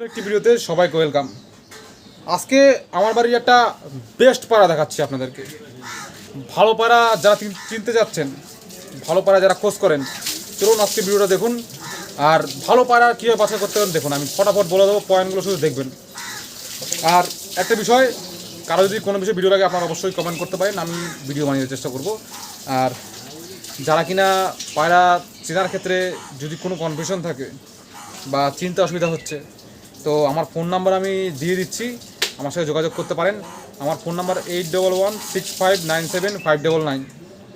একটি ভিডিওতে সবাইকে ওয়েলকাম আজকে আমার বাড়ির একটা বেস্ট পাড়া দেখাচ্ছি আপনাদেরকে। ভালো পাড়া যারা চিনতে যাচ্ছেন ভালো পাড়া যারা খোঁজ করেন, চলুন আজকে ভিডিওটা দেখুন। আর ভালো পাড়া কীভাবে বাছাই করতে পারেন দেখুন, আমি ফটাফট বলে দেবো পয়েন্টগুলো শুধু দেখবেন। আর একটা বিষয়, কারও যদি কোনো বিষয় ভিডিও লাগে, আপনারা অবশ্যই কমেন্ট করতে পারেন, আমি ভিডিও বানিয়ে চেষ্টা করব। আর যারা কিনা পায়রা চেনার ক্ষেত্রে যদি কোনো কনফিউশন থাকে বা চিন্তা অসুবিধা হচ্ছে তো আমার ফোন নাম্বার আমি দিয়ে দিচ্ছি। আমার সাথে যোগাযোগ করতে পারেন। আমার phone number eight double one six five nine seven five double nine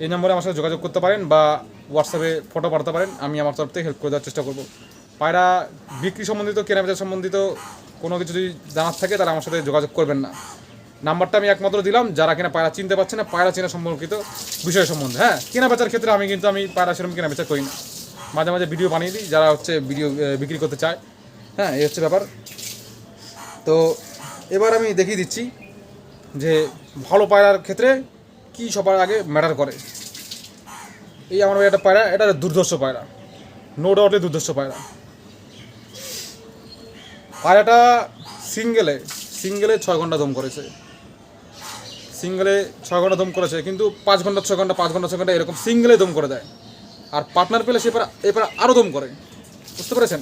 এই নম্বরে আমার সাথে যোগাযোগ করতে পারেন বা হোয়াটসঅ্যাপে ফটো পাঠাতে পারেন। আমি আমার তরফ থেকে হেল্প করে দেওয়ার চেষ্টা করব। পায়রা বিক্রি সম্বন্ধিত, কেনাবেচা সম্বন্ধিত কোনো কিছু যদি জানার থাকে তারা আমার সাথে যোগাযোগ করবেন না। নাম্বারটা আমি একমাত্র দিলাম। যারা কিনা পায়রা চিনতে পারছে না, পায়রা চেনা সম্পর্কিত বিষয় সম্বন্ধে হ্যাঁ? কেনাবেচার ক্ষেত্রে আমি কিন্তু আমি পায়রা সেরকম কেনাবেচা করি না। মাঝে মাঝে ভিডিও বানিয়ে দিই। যারা হচ্ছে ভিডিও বিক্রি করতে চায় হ্যাঁ এই হচ্ছে ব্যাপার। তো এবার আমি দেখিয়ে দিচ্ছি যে ভালো পায়রার ক্ষেত্রে কি সবার আগে ম্যাটার করে। এই আমার একটা পায়রা, এটা দুর্ধর্ষ পায়রা। নো ডাউটলি দুর্ধর্ষ পায়রা। পায়রাটা সিঙ্গেলে সিঙ্গেলে ছয় ঘণ্টা দম করেছে। সিঙ্গেলে ছয় ঘণ্টা দম করেছে, কিন্তু পাঁচ ঘণ্টা, ছয় ঘণ্টা, পাঁচ ঘণ্টা, ছয় ঘণ্টা এরকম সিঙ্গেলে দম করে দেয়। আর পার্টনার পেলে সে এবার এবার আরও দম করে। বুঝতে পেরেছেন?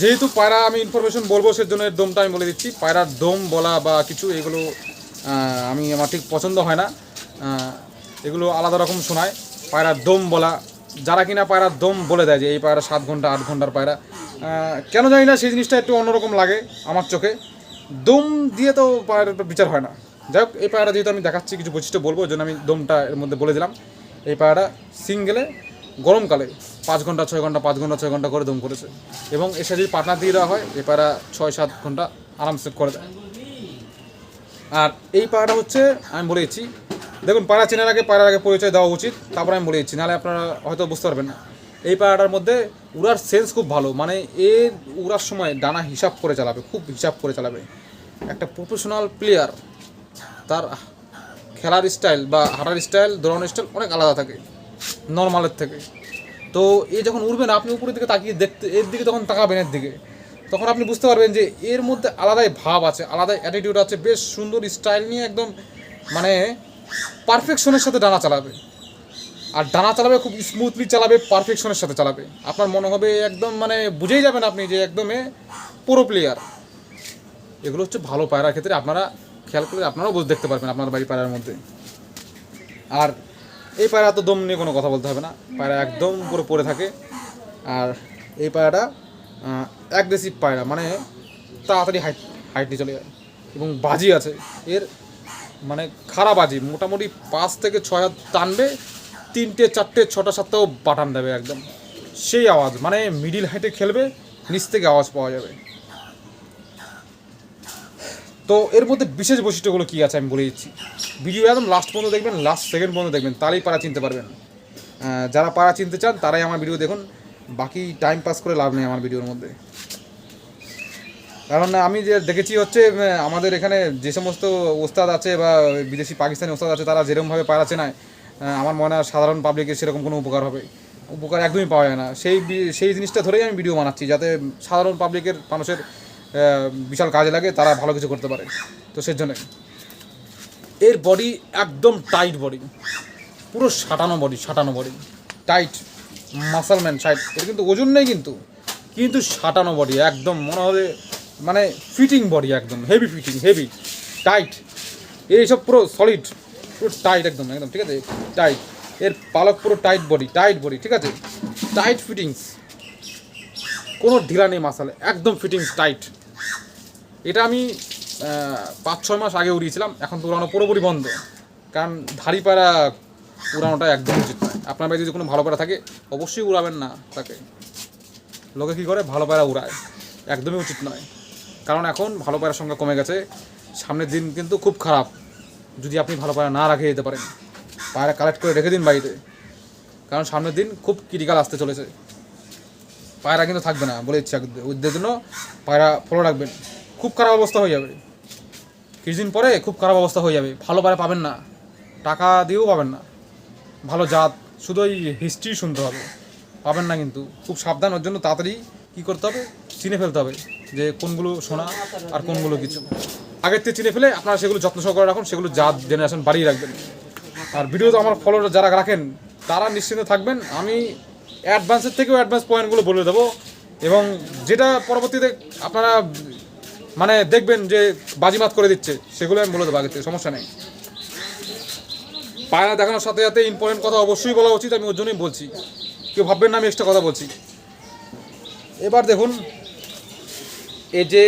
যেহেতু পায়রা আমি ইনফরমেশন বলব, সেজন্য এর দমটা আমি বলে দিচ্ছি। পায়রার দম বলা বা কিছু এগুলো আমি আমার ঠিক পছন্দ হয় না। এগুলো আলাদা রকম শোনায়। পায়রার দম বলা, যারা কিনা পায়রার দম বলে দেয় যে এই পায়রা সাত ঘণ্টা, আট ঘণ্টার পায়রা কেন জানি না, সেই জিনিসটা একটু অন্যরকম লাগে আমার চোখে। দম দিয়ে তো পায়রার বিচার হয় না। যাই হোক, এই পায়রা যেহেতু আমি দেখাচ্ছি, কিছু বৈশিষ্ট্য বলব, ওই জন্য আমি দমটা এর মধ্যে বলে দিলাম। এই পায়রাটা সিঙ্গেলে গরমকালে পাঁচ ঘণ্টা, ছয় ঘণ্টা, পাঁচ ঘণ্টা, ছয় ঘণ্টা করে দম করেছে। এবং এসে যদি পার্টনার দিয়ে দেওয়া হয় এই পায়রা ছয়, সাত ঘণ্টা আরামসে করে দেয় আর এই পায়রাটা হচ্ছে, আমি বলে দিচ্ছি, দেখুন পায়রা চেনার আগে পায়রার আগে পরিচয় দেওয়া উচিত, তারপরে আমি বলে দিচ্ছি, নাহলে আপনারা হয়তো বুঝতে পারবেন না। এই পায়রাটার মধ্যে উড়ার সেন্স খুব ভালো মানে এর উড়ার সময় ডানা হিসাব করে চালাবে, খুব হিসাব করে চালাবে। একটা প্রফেশনাল প্লেয়ার তার খেলার স্টাইল বা হাঁটার স্টাইল দৌড়ানোর স্টাইল অনেক আলাদা থাকে। নর্মালের থেকে। তো এ যখন উড়বেন, আপনি উপরের দিকে তাকিয়ে দেখতে, এর দিকে তখন তাকাবেন এর দিকে। তখন আপনি বুঝতে পারবেন যে এর মধ্যে আলাদাই ভাব আছে আলাদাই অ্যাটিটিউড আছে, বেশ সুন্দর স্টাইল নিয়ে একদম মানে পারফেকশনের সাথে ডানা চালাবে। আর ডানা চালাবে খুব স্মুথলি চালাবে পারফেকশনের সাথে চালাবে। আপনার মনে হবে একদম মানে বুঝেই যাবেন আপনি যে একদমে পুরো প্লেয়ার এগুলো হচ্ছে ভালো পায়রার ক্ষেত্রে আপনারা খেয়াল করলে আপনারাও বুঝ, দেখতে পারবেন আপনার বাড়ি পায়রার মধ্যে। আর এই পায়রা তো দম নিয়ে কোনো কথা বলতে হবে না। পায়রা একদম পুরো পড়ে থাকে। আর এই পায়রাটা অ্যাগ্রেসিভ পায়রা মানে তাড়াতাড়ি হাইট হাইট নিয়ে চলে যায়। এবং বাজি আছে। এর মানে খারাপ বাজি। মোটামুটি পাঁচ থেকে ছয় হাত টানবে, তিনটে, চারটে, ছটা, সাতটাও বাটান দেবে একদম। সেই আওয়াজ মানে মিডিল হাইটে খেলবে, নিচ থেকে আওয়াজ পাওয়া যাবে। তো এর মধ্যে বিশেষ বৈশিষ্ট্যগুলো কী আছে আমি বলে দিচ্ছি। ভিডিও একদম লাস্ট পর্যন্ত দেখবেন লাস্ট সেকেন্ড পর্যন্ত দেখবেন, তাহলেই পাড়া চিনতে পারবেন। যারা পাড়া চিনতে চান, তারাই আমার ভিডিও দেখুন। বাকি টাইম পাস করে লাভ নেই আমার ভিডিওর মধ্যে। কারণ আমি যে দেখেছি হচ্ছে আমাদের এখানে যে সমস্ত ওস্তাদ আছে বা বিদেশি পাকিস্তানি ওস্তাদ আছে, তারা যেরকমভাবে পায়রা চেনায় আমার মনে হয় সাধারণ পাবলিকের সেরকম কোনো উপকার হবে। উপকার একদমই পাওয়া যায় না। সেই সেই জিনিসটা ধরেই আমি ভিডিও বানাচ্ছি, যাতে সাধারণ পাবলিকের মানুষের বিশাল কাজে লাগে, তারা ভালো কিছু করতে পারে। তো সেই জন্য এর বডি একদম টাইট বডি পুরো সাটানো বডি সাটানো বডি টাইট মাসালম্যান সাইড এর কিন্তু ওজন নেই কিন্তু। কিন্তু সাটানো বডি একদম মনে হবে মানে ফিটিং বডি একদম। হেভি ফিটিং হেভি টাইট এইসব পুরো সলিড পুরো টাইট একদম একদম, ঠিক আছে? টাইট এর পালক পুরো টাইট বডি টাইট বডি ঠিক আছে? টাইট ফিটিংস কোনো ঢিলা নেই মাসালে একদম ফিটিংস টাইট এটা আমি পাঁচ, ছয় মাস আগে উড়িয়েছিলাম, এখন তো উড়ানো পুরোপুরি বন্ধ। কারণ ধাড়ি পাড়া উড়ানোটা একদম উচিত নয়। আপনার বাড়ি যদি কোনো ভালো পাড়া থাকে, অবশ্যই উড়াবেন না তাকে। লোকে কী করে? ভালো পায়রা উড়ায়। একদমই উচিত নয়। কারণ এখন ভালো পায়রার সংখ্যা কমে গেছে। সামনের দিন কিন্তু খুব খারাপ। যদি আপনি ভালো পায়রা না রাখে যেতে পারেন, পায়রা কালেক্ট করে রেখে দিন বাড়িতে। কারণ সামনের দিন খুব ক্রিটিক্যাল আসতে চলেছে। পায়রা কিন্তু থাকবে না, বলে ইচ্ছা। ওদের জন্য পায়রা ফলো রাখবেন। খুব খারাপ অবস্থা হয়ে যাবে। কিছুদিন পরে খুব খারাপ অবস্থা হয়ে যাবে। ভালো পায়রা পাবেন না। টাকা দিয়েও পাবেন না। ভালো জাত। শুধু ওই হিস্ট্রি শুনতে হবে। পাবেন না কিন্তু। খুব সাবধান। ওর জন্য তাড়াতাড়ি কী করতে হবে? চিনে ফেলতে হবে যে কোনগুলো সোনা আর কোনগুলো কিছু। আগের থেকে চিনে ফেলে আপনারা সেগুলো যত্ন সহকারে রাখুন। সেগুলো জাত জেনারেশন বাড়িয়ে রাখবেন। আর ভিডিওতে আমার ফলোয়ার যারা রাখেন, তারা নিশ্চিন্ত থাকবেন। আমি অ্যাডভান্সের থেকেও অ্যাডভান্স পয়েন্টগুলো বলে দেবো। এবং যেটা পরবর্তীতে আপনারা মানে দেখবেন যে বাজিমাত করে দিচ্ছে, সেগুলো আমি বলে দেবো থেকে, সমস্যা নেই। পায়রা দেখানোর সাথে সাথে ইম্পর্টেন্ট কথা অবশ্যই বলা উচিত, আমি ওর জন্যই বলছি। কেউ ভাববেন না, আমি এক্সট্রা কথা বলছি। এবার দেখুন, এই যে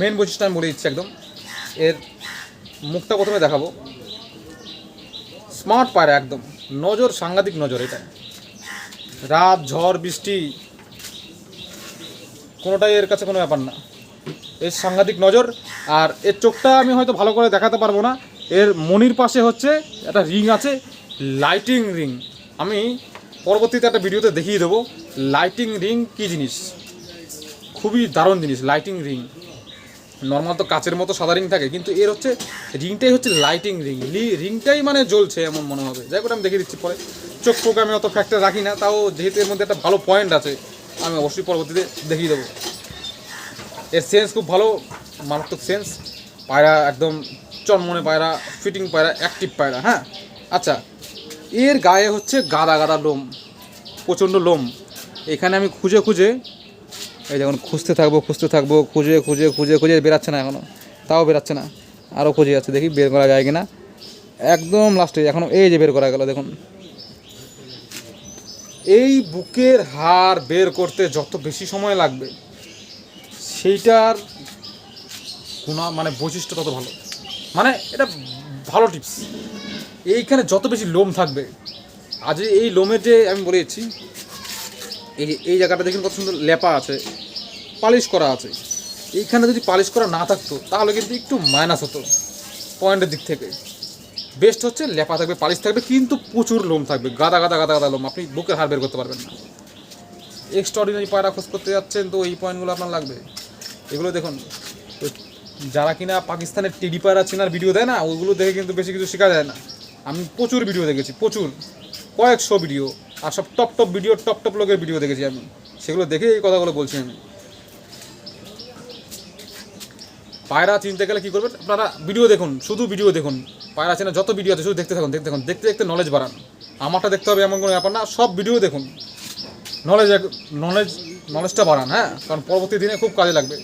মেন বৈশিষ্ট্য আমি বলে দিচ্ছি একদম, এর মুখটা প্রথমে দেখাবো। স্মার্ট পায়রা একদম, নজর, সাংঘাতিক নজর এটা। রাত, ঝড়, বৃষ্টি, কোনোটাই এর কাছে কোনো ব্যাপার না। এর সাংঘাতিক নজর, আর এর চোখটা আমি হয়তো ভালো করে দেখাতে পারব না। এর মনির পাশে হচ্ছে একটা রিং আছে, লাইটিং রিং। আমি পরবর্তীতে একটা ভিডিওতে দেখিয়ে দেবো, লাইটিং রিং কী জিনিস? খুবই দারুণ জিনিস, লাইটিং রিং। নর্মাল তো কাচের মতো সাদা রিং থাকে, কিন্তু এর হচ্ছে, রিংটাই হচ্ছে লাইটিং রিং। রিংটাই মানে জ্বলছে এমন মনে হবে। যাই করে আমি দেখিয়ে দিচ্ছি পরে। চোখ ফোক আমি অত ফ্যাক্টর রাখি না, তাও যেহেতু এর মধ্যে একটা ভালো পয়েন্ট আছে, আমি অবশ্যই পরবর্তীতে দেখিয়ে দেবো। এর সেন্স খুব ভালো, মারাত্মক সেন্স পায়রা একদম চনমনে পায়রা ফিটিং পায়রা অ্যাক্টিভ পায়রা হ্যাঁ? আচ্ছা এর গায়ে হচ্ছে গাদা গাদা লোম, প্রচণ্ড লোম। এখানে আমি খুঁজে খুঁজে, এই দেখুন, খুঁজতে থাকব খুঁজতে থাকব, খুঁজে খুঁজে খুঁজে খুঁজে বেরাচ্ছে না এখনও তাও বেরাচ্ছে না আরও খুঁজে যাচ্ছে, দেখি বের করা যায় কিনা। একদম লাস্টে এখনও এই যে বের করা গেল, দেখুন। এই বুকের হার বের করতে যত বেশি সময় লাগবে সেইটার গুণা মানে বৈশিষ্ট্য তত ভালো। মানে এটা ভালো টিপস এইখানে যত বেশি লোম থাকবে, আজ এই লোমের যে আমি বলে দিচ্ছি, এই এই জায়গাটা দেখুন কত সুন্দর লেপা আছে, পালিশ করা আছে। এইখানে যদি পালিশ করা না থাকতো, তাহলে কিন্তু একটু মাইনাস হতো পয়েন্টের দিক থেকে। বেস্ট হচ্ছে লেপা থাকবে, পালিশ থাকবে, কিন্তু প্রচুর লোম থাকবে, গাদা গাদা গাদা গাদা লোম। আপনি বুকের হার বের করতে পারবেন না। এক্সট্রাঅর্ডিনারি পায়রা খোঁজ করতে যাচ্ছেন, তো এই পয়েন্টগুলো আপনার লাগবে। এগুলো দেখুন, তো যারা কিনা পাকিস্তানের টেডি পায়রা চেনার ভিডিও দেয় না ওইগুলো দেখে কিন্তু বেশি কিছু শেখা যায় না। আমি প্রচুর ভিডিও দেখেছি, প্রচুর। কয়েকশো ভিডিও আর সব top top video top top লোকের ভিডিও দেখেছি আমি। সেগুলো দেখে এই কথাগুলো বলছি আমি। পায়রা চিনতে গেলে কী করবেন? আপনারা ভিডিও দেখুন, শুধু ভিডিও দেখুন। পায়রা চেনা যত ভিডিও আছে, শুধু দেখতে থাকুন দেখতে থাকুন, দেখতে দেখতে নলেজ বাড়ান। আমারটা দেখতে হবে এমন কোনো ব্যাপার না, সব ভিডিও দেখুন। নলেজ নলেজ নলেজটা বাড়ান হ্যাঁ? কারণ পরবর্তী দিনে খুব কাজে লাগবে।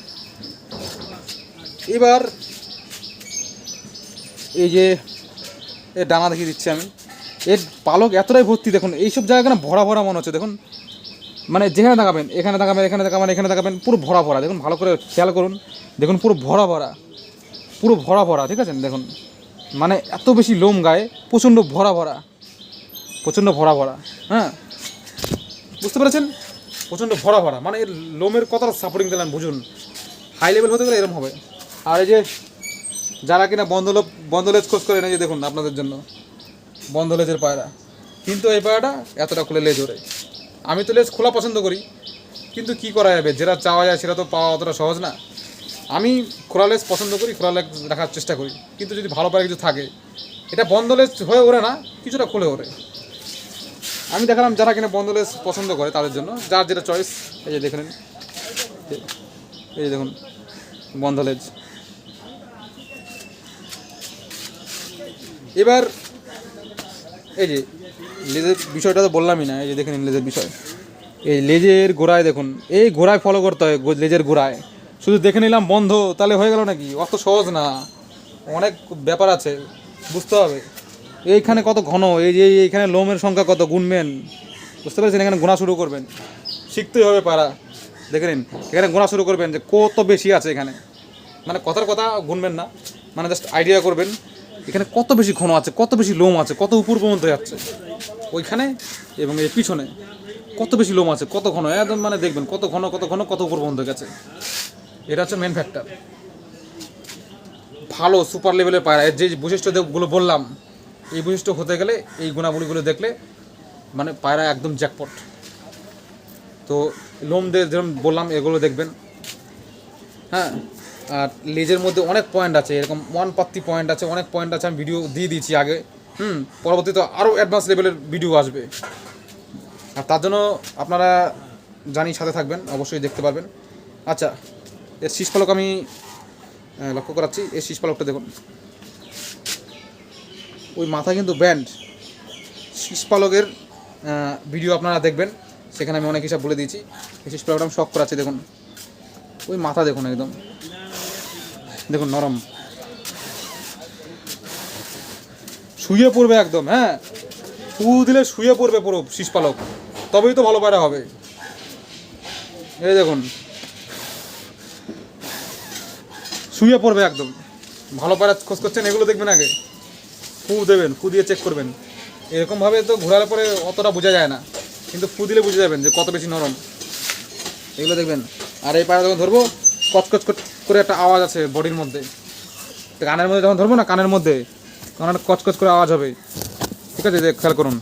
এবার এই যে এর ডানা দেখিয়ে দিচ্ছি আমি। এর পালক এতটাই ভর্তি, দেখুন, এইসব জায়গা না ভরা ভরা মনে হচ্ছে, দেখুন। মানে যেখানে তাকাবেন, এখানে তাকাবেন এখানে তাকাবেন এখানে তাকাবেন, পুরো ভরা ভরা, দেখুন, ভালো করে খেয়াল করুন। দেখুন, পুরো ভরা ভরা, পুরো ভরা ভরা, ঠিক আছে? দেখুন মানে এত বেশি লোম গায়ে, প্রচণ্ড ভরা ভরা, প্রচণ্ড ভরা ভরা হ্যাঁ? বুঝতে পেরেছেন? প্রচণ্ড ভরা ভরা মানে এর লোমের কতটা সাপোর্টিং দিলেন, বুঝুন। হাই লেভেল হতে গেলে এরকম হবে। আর এই যে যারা কিনা বন্ধলেজ বন্ধলেজ খোঁজ করে, এই যে দেখুন আপনাদের জন্য বন্ধলেজের পায়রা। কিন্তু এই পায়রাটা এতটা খুলে লেজ ওরে আমি তো লেজ খোলা পছন্দ করি, কিন্তু কি করা যাবে? যেটা চাওয়া যায় সেটা তো পাওয়া অতটা সহজ না। আমি খোলা লেজ পছন্দ করি, খোলা লেজ রাখার চেষ্টা করি। কিন্তু যদি ভালো পায়রা কিছু থাকে, এটা বন্ধ লেজ হয়ে ওরে না, কিছুটা খুলে ওরে আমি দেখালাম যারা কিনা বন্ধলেস পছন্দ করে তাদের জন্য, যার যেটা চয়েস এই যে দেখে নিন। এই যে দেখুন, বন্ধলেজ। এবার, এই যে, লেজের বিষয়টা তো বললামই না, এই যে দেখে নিন লেজের বিষয়। এই লেজের গোড়ায় দেখুন, এই গোড়ায় ফলো করতে হয় লেজের গোড়ায়। শুধু দেখে নিলাম বন্ধ, তাহলে হয়ে গেল নাকি? অত সহজ না। অনেক ব্যাপার আছে, বুঝতে হবে। এইখানে কত ঘন, এই যে এইখানে লোমের সংখ্যা কত গুনবেন বুঝতে পেরেছেন? এখানে গোনা শুরু করবেন। শিখতেই হবে পারা। দেখে নিন, এখানে গোনা শুরু করবেন যে কত বেশি আছে এখানে। মানে কথার কথা গুনবেন না। মানে জাস্ট আইডিয়া করবেন। এখানে কত বেশি ঘন আছে, কত বেশি লোম আছে, কত উপর পর্যন্ত যাচ্ছে? ওইখানে এবং এর পিছনে কত বেশি লোম আছে, কত ঘন? একদম মানে দেখবেন, কত ঘন কত ঘন, কত উপর পর্যন্ত গেছে। এটা হচ্ছে মেন ফ্যাক্টর ভালো সুপার লেভেলের পায়রা। যে বৈশিষ্ট্যগুলো বললাম, এই বৈশিষ্ট্য হতে গেলে এই গুণাবলীগুলো দেখলে মানে পায়রা একদম জ্যাকপট তো লোম দিয়ে যেরকম বললাম, এগুলো দেখবেন। হ্যাঁ আর লেজের মধ্যে অনেক পয়েন্ট আছে, এরকম ওয়ান পাত্তি পয়েন্ট আছে, অনেক পয়েন্ট আছে, আমি ভিডিও দিয়ে দিয়েছি আগে। হুম, পরবর্তীতে আরও অ্যাডভান্স লেভেলের ভিডিও আসবে। আর তার জন্য আপনারা জানি সাথে থাকবেন, অবশ্যই দেখতে পারবেন। আচ্ছা এর শীষ পালক আমি লক্ষ্য করাচ্ছি এই শীষ পালকটা দেখুন। ওই মাথা কিন্তু ব্যান্ড শীষ পালকের ভিডিও আপনারা দেখবেন, সেখানে আমি অনেক হিসাব বলে দিয়েছি। এই শীষ পালকটা আমি শখ করাচ্ছি, দেখুন। ওই মাথা দেখুন একদম। দেখুন, নরম। শুয়ে পড়বে একদম হ্যাঁ? ফু দিলে শুয়ে পড়বে পুরো শীষ পালক তবেই তো ভালো পায়রা হবে। এই দেখুন। শুয়ে পড়বে একদম। ভালো পায়রা খোঁজ করছেন, এগুলো দেখবেন আগে। ফু দেবেন ফু দিয়ে চেক করবেন। এরকমভাবে তো ঘোরার পরে অতটা বোঝা যায় না। কিন্তু ফু দিলে বুঝে যাবেন যে কত বেশি নরম। এগুলো দেখবেন। আর এই পায়রা যখন ধরবো, কচকচ কচ করে একটা আওয়াজ আছে বডির মধ্যে। তো কানের মধ্যে যখন ধরবো না, কানের মধ্যে, তখন একটা কচকচ করে আওয়াজ হবে। ঠিক আছে খেয়াল করুন।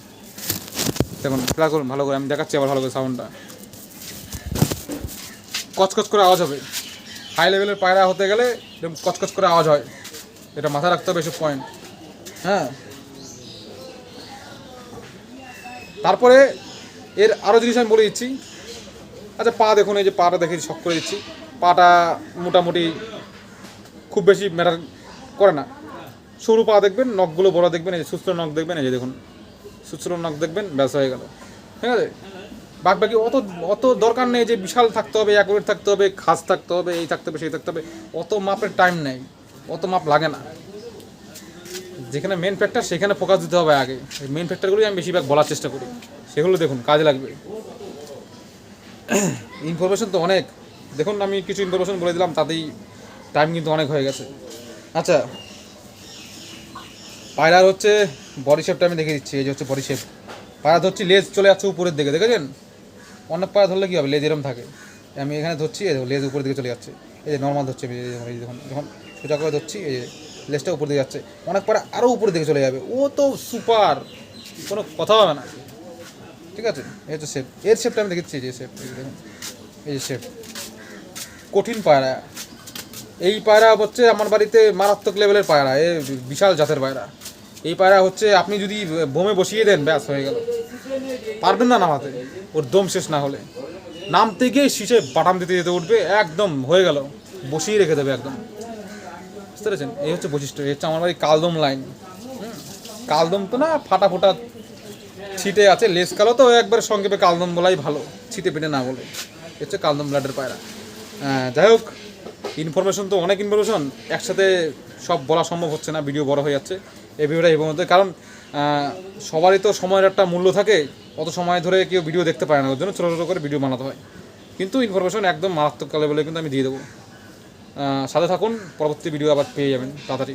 দেখুন, খেয়াল করুন, ভালো করে, আমি দেখাচ্ছি আবার ভালো করে সাউন্ডটা কচকচ করে আওয়াজ হবে। হাই লেভেলের পায়রা হতে গেলে এরকম কচকচ করে আওয়াজ হয়। এটা মাথায় রাখতে হবে, এসব পয়েন্ট হ্যাঁ? তারপরে এর আরও জিনিস আমি বলে দিচ্ছি। আচ্ছা পা দেখুন, এই যে পাটা দেখে শখ করে দিচ্ছি। পাটা মোটামুটি খুব বেশি ম্যাটার করে না। সরু পা দেখবেন, নখগুলো বড় দেখবেন, এই যে সুস্থ নখ দেখবেন, এই যে দেখুন, সুস্থ নখ দেখবেন, ব্যাস হয়ে গেল। ঠিক আছে? বাদ বাকি অত অত দরকার নেই যে বিশাল থাকতে হবে অ্যাকুরেট থাকতে হবে, খাস থাকতে হবে, এই থাকতে হবে, সেই থাকতে হবে, অত মাপের টাইম নেই, অত মাপ লাগে না। যেখানে মেন ফ্যাক্টর সেখানে ফোকাস দিতে হবে আগে। মেন ফ্যাক্টরগুলোই আমি বেশিরভাগ বলার চেষ্টা করি। সেগুলো দেখুন, কাজে লাগবে। ইনফরমেশন তো অনেক। দেখুন আমি কিছু ইনফরমেশন বলে দিলাম তাতেই টাইম কিন্তু অনেক হয়ে গেছে। আচ্ছা পায়রার হচ্ছে বডি শেপটা আমি দেখে দিচ্ছি এই যে হচ্ছে বডি শেপ পায়রা ধরছি লেজ চলে যাচ্ছে উপরের দিকে দেখেছেন? অনেক পায়রা ধরলে কী হবে? লেজ এরম থাকে। আমি এখানে ধরছি এই লেজ উপরের দিকে চলে যাচ্ছে। এই যে নর্মাল ধরছে দেখুন, এই যে দেখুন যখন সোজা করে ধরছি এই যে লেজটা উপর দিকে যাচ্ছে। অনেক পায়রা আরও উপরের দিকে চলে যাবে। ও তো সুপার কোনো কথা হবে না। ঠিক আছে? এই হচ্ছে শেপ এর শেপটা আমি দেখেছি এই যে শেপ দেখুন এই যে শেপ কঠিন পায়রা। এই পায়রা হচ্ছে আমার বাড়িতে মারাত্মক লেভেলের পায়রা, এ বিশাল জাতের পায়রা। এই পায়রা হচ্ছে আপনি যদি বোমে বসিয়ে দেন, ব্যাস হয়ে গেল। পারবেন না নামাতে, ওর দম শেষ না হলে। নামতে গিয়ে শীষে বাটাম দিতে যেতে উঠবে, একদম হয়ে গেল। বসিয়ে রেখে দেবে একদম। বুঝতে পেরেছেন? এই হচ্ছে বৈশিষ্ট্য, এই হচ্ছে আমার বাড়ি কালদম লাইন কালদম তো না, ফাটা ফোটা ছিটে আছে, লেস কালো তো, একবার সংক্ষেপে কালদম বলাই ভালো, ছিটে পেটে না বলে। হচ্ছে কালদম ব্লাডের পায়রা। যাই হোক ইনফরমেশন তো অনেক ইনফরমেশন একসাথে সব বলা সম্ভব হচ্ছে না ভিডিও বড় হয়ে যাচ্ছে এই ভিডিওটা এই মধ্যে কারণ সবারই তো সময়ের একটা মূল্য থাকে, অত সময় ধরে কেউ ভিডিও দেখতে পায় না ওর জন্য ছোটো ছোটো করে ভিডিও বানাতে হয়। কিন্তু ইনফরমেশন একদম মারাত্মক কালে বলে কিন্তু আমি দিয়ে দেবো। সাথে থাকুন, পরবর্তী ভিডিও আবার পেয়ে যাবেন, তাড়াতাড়ি।